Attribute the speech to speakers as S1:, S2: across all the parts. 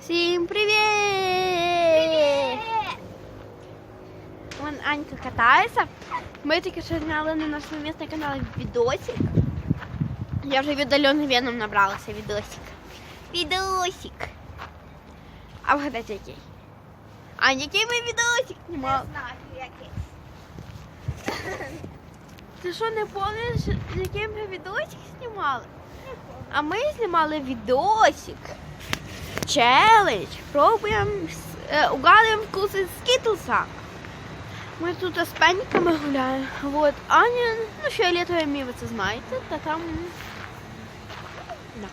S1: Всім привіт! Вон Анька катається. Ми тільки що зняли на наш місний канал відосик. Я вже віддалений веном набралася відосик. Відосик. А вгадайте який? А який ми відосик знімали?
S2: знаю, який.
S1: Ти що не пам'ятаєш, який ми відосик знімали? А ми знімали відосик. Челендж. Пробуємо, с- е, угадуємо вкуси скітлса. Ми тут з пеньками гуляємо. Вот. Аня, ну фіолетове мій, ви це знаєте, та там. Да.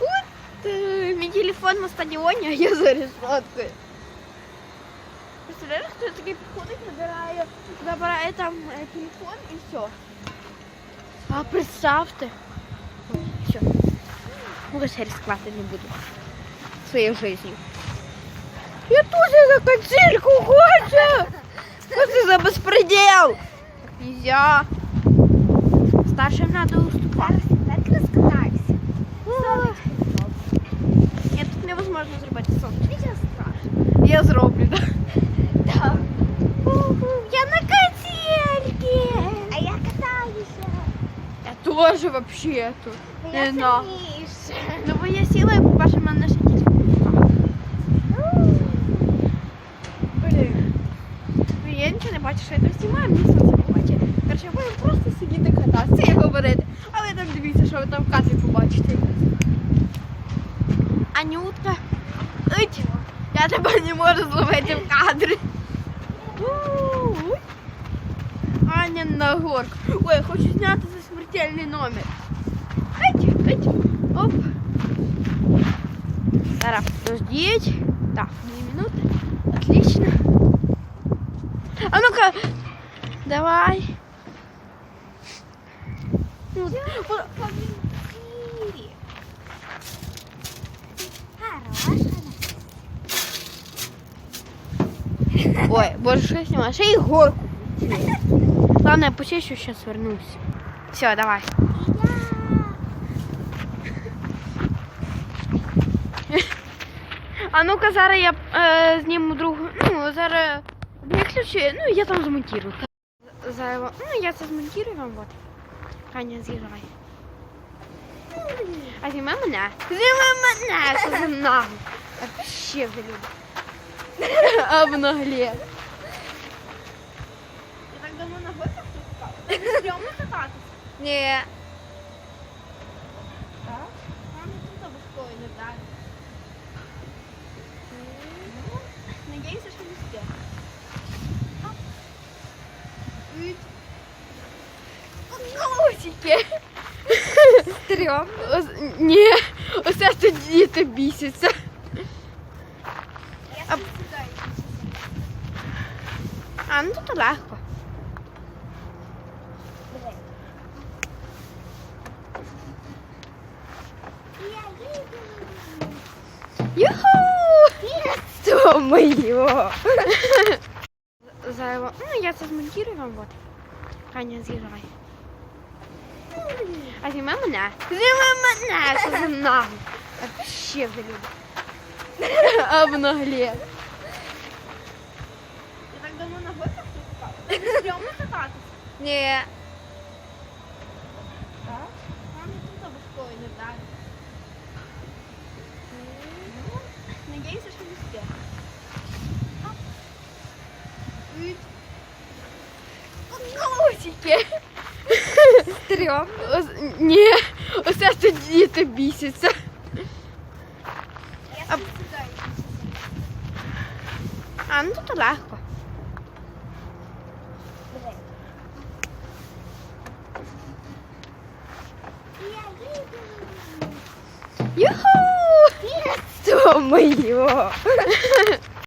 S1: От е, мій телефон на стадіоні, а я за решеткою. Представляєш, хто такий підходить, набирає, забирає там е, телефон і все. А представте. Ой, все. Ну, я рисковать не буду своей жизнью. Я тоже на качельку хочу! Что это за беспредел? Так нельзя. Старшим надо уступать.
S2: Так розкатайся.
S1: Нет, тут невозможно зробити сон.
S2: Нічого страшного.
S1: Я зроблю, да?
S2: Так.
S1: Я на качельке.
S2: А я катаюся.
S1: Я тоже вообще тут.
S2: Бо
S1: Не
S2: я
S1: знаю. Ну, бо я сіла і в мене ще телефон. Блін. Ну, я нічого не бачу, що я там знімаю, мені сонце побачить. Короче, я буду просто сидіти кататися і говорити. А ви там дивіться, що ви там в кадрі побачите. Анютка. Ить, я тебе не можу зловити в кадрі. Аня на горку. Ой, я хочу зняти за смертельний номер. Ить, ить. Оп. Зараз подождіть. Так, дві минути. Отлично. А ну-ка, давай. Ну, о,
S2: Коментарі. Хороша.
S1: Ой, боже, что я снимаю? Ще й горку. Ладно, я почищу, сейчас вернусь. Все, давай. А ну-ка, зараз я е, зніму другу. Ну, зараз виключу. Ну, я там змонтирую. Зараз, ну, я це змонтирую вам, вот. Аня, з'їжджай. А зніми мене. Зніми мене, що за нагло. Вообще, блін. Обнагле. Я так давно на гостях тут Стрьомно кататися.
S2: Ні.
S1: Так? Мама тут обов'язково не вдарить. Надіюся, що не спє. Колосики.
S2: Стрьомно.
S1: Ні, оце тут діти бісяться.
S2: Я
S1: А-
S2: сюди.
S1: А, ну тут легко. моё? Зараз, ну я це змонтирую вам, вот. Аня, з'їжджай. А зніми мене. Зніми мене, що за нагло. Вообще, блін. Обнагле. Я так давно на гостях тут Стрьомно кататися.
S2: Ні.
S1: Так? Мама тут обов'язково не вдарить. Колосики.
S2: Стрьомно.
S1: Ос- Ні, оце тут діти бісяться.
S2: Я
S1: А-
S2: сюди.
S1: А, ну тут легко.
S2: Диви. Я їду.
S1: Юху! Что моё?